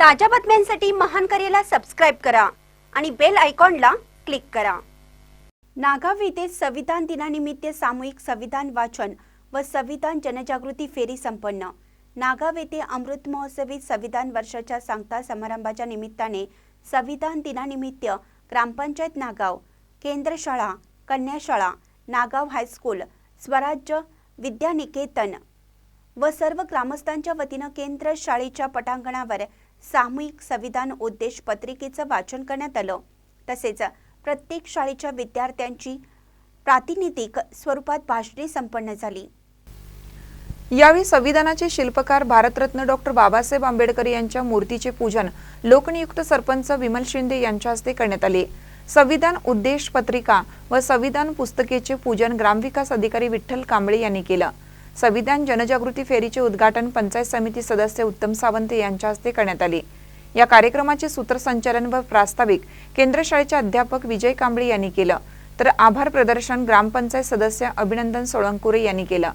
ताज्या बातम्यांसाठी महान करेला सबस्क्राईब करा आणि बेल आयकॉनला क्लिक करा. नागाव येथे संविधान दिनानिमित्त सामूहिक संविधान वाचन व संविधान जनजागृती फेरी संपन्न. नागाव येथे अमृत महोत्सवी संविधान वर्षाच्या सांगता समारंभाच्या निमित्ताने संविधान दिनानिमित्त ग्रामपंचायत नागाव केंद्रशाळा कन्याशाळा नागाव हायस्कूल स्वराज्य विद्यानिकेतन व सर्व ग्रामस्थांच्या वतीनं केंद्र शाळेच्या पटांगणावर सामूहिक संविधान उद्देश पत्रिकेचं वाचन करण्यात आलं. तसेच प्रत्येक शाळेच्या विद्यार्थ्यांची प्रातिनिधिक स्वरूपात भाषणे संपन्न झाली. यावेळी संविधानाचे शिल्पकार भारतरत्न डॉक्टर बाबासाहेब आंबेडकर यांच्या मूर्तीचे पूजन लोकनियुक्त सरपंच विमल शिंदे यांच्या हस्ते करण्यात आले. संविधान उद्देश पत्रिका व संविधान पुस्तकेचे पूजन ग्रामविकास अधिकारी विठ्ठल कांबळे यांनी केलं. संविधान जनजागृती फेरीचे उद्घाटन पंचायत समिती सदस्य उत्तम सावंत यांच्या हस्ते करण्यात आले. या कार्यक्रमाचे सूत्रसंचालन व प्रास्ताविक केंद्र शाळेचे अध्यापक विजय कांबळे यांनी केलं. तर आभार प्रदर्शन ग्रामपंचायत सदस्य अभिनंदन सोळंकुरे यांनी केलं.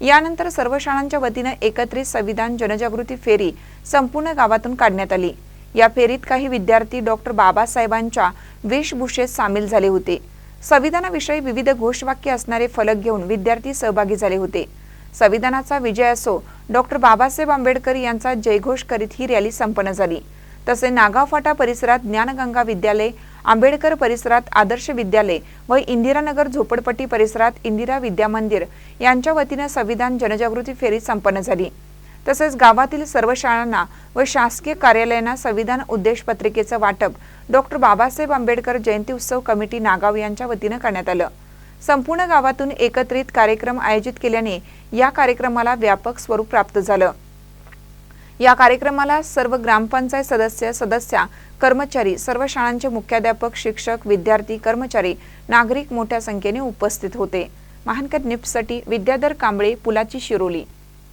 यानंतर सर्व शाळांच्या वतीनं एकत्रित संविधान जनजागृती फेरी संपूर्ण गावातून काढण्यात आली. या फेरीत काही विद्यार्थी डॉक्टर बाबासाहेबांच्या वेशभूषेत सामील झाले होते. संविधानाविषयी विविध घोषवाक्य असणारे फलक घेऊन विद्यार्थी सहभागी झाले होते. संविधानाचा विजय असो डॉक्टर बाबासाहेब आंबेडकर यांचा जयघोष करीत ही रॅली संपन्न झाली. तसे नागाव फाटा परिसरात ज्ञानगंगा विद्यालय आंबेडकर परिसरात आदर्श विद्यालय व इंदिरानगर झोपडपट्टी परिसरात इंदिरा विद्या मंदिर यांच्या वतीनं संविधान जनजागृती फेरी संपन्न झाली. तसेच गावातील सर्व शाळांना व शासकीय कार्यालयांना संविधान उद्देश पत्रिकेचं वाटप डॉक्टर बाबासाहेब आंबेडकर जयंती उत्सव कमिटी नागाव यांच्या वतीनं करण्यात आलं. संपूर्ण गावातून एकत्रित कार्यक्रम आयोजित केल्याने या कार्यक्रमाला व्यापक स्वरूप प्राप्त झालं. या कार्यक्रमाला सर्व ग्रामपंचायत सदस्य सदस्या कर्मचारी सर्व शाळांचे मुख्याध्यापक शिक्षक विद्यार्थी कर्मचारी नागरिक मोठ्या संख्येने उपस्थित होते. महानकर निप्ससाठी विद्याधर कांबळे पुलाची शिरोली